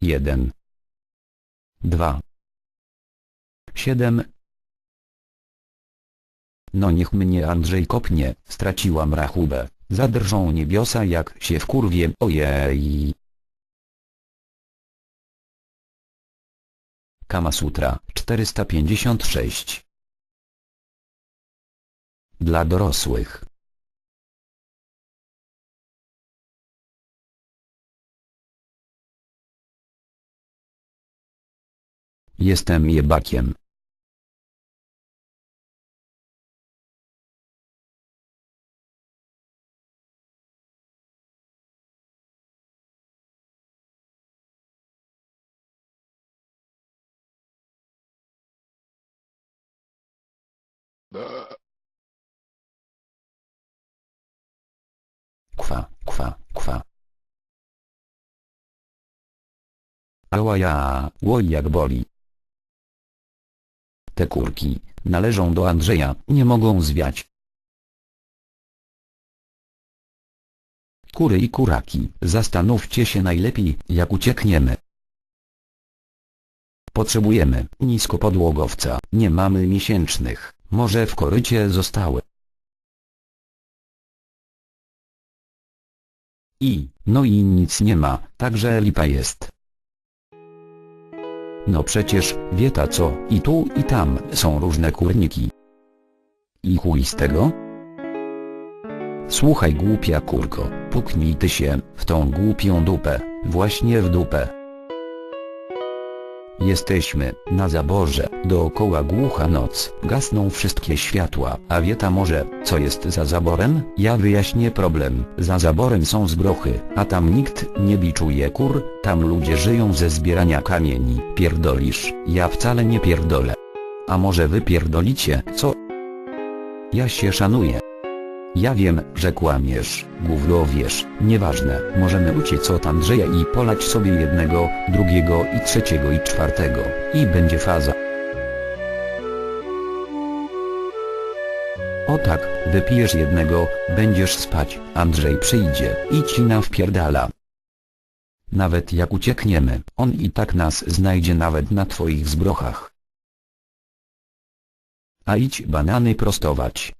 jeden, dwa, siedem. No niech mnie Andrzej kopnie, straciłam rachubę, zadrżą niebiosa jak się wkurwie, ojej. Kama Sutra 456 Dla dorosłych Jestem jebakiem. Kwa, kwa, kwa. Ała ja, łoj jak boli. Te kurki, należą do Andrzeja, nie mogą zwiać. Kury i kuraki, zastanówcie się najlepiej, jak uciekniemy. Potrzebujemy niskopodłogowca, nie mamy miesięcznych, może w korycie zostały. I, no i nic nie ma, także lipa jest. No przecież, wie ta co, i tu i tam są różne kurniki. I chuj z tego? Słuchaj głupia kurko, puknij ty się, w tą głupią dupę, właśnie w dupę. Jesteśmy, na zaborze, dookoła głucha noc, gasną wszystkie światła, a wieta może, co jest za zaborem? Ja wyjaśnię problem, za zaborem są zbrochy, a tam nikt nie biczuje kur, tam ludzie żyją ze zbierania kamieni, pierdolisz, ja wcale nie pierdolę. A może wy pierdolicie, co? Ja się szanuję. Ja wiem, że kłamiesz, gówno wiesz, nieważne, możemy uciec od Andrzeja i polać sobie jednego, drugiego i trzeciego i czwartego, i będzie faza. O tak, wypijesz jednego, będziesz spać, Andrzej przyjdzie i ci nawpierdala. Nawet jak uciekniemy, on i tak nas znajdzie nawet na twoich zbrochach. A idź banany prostować.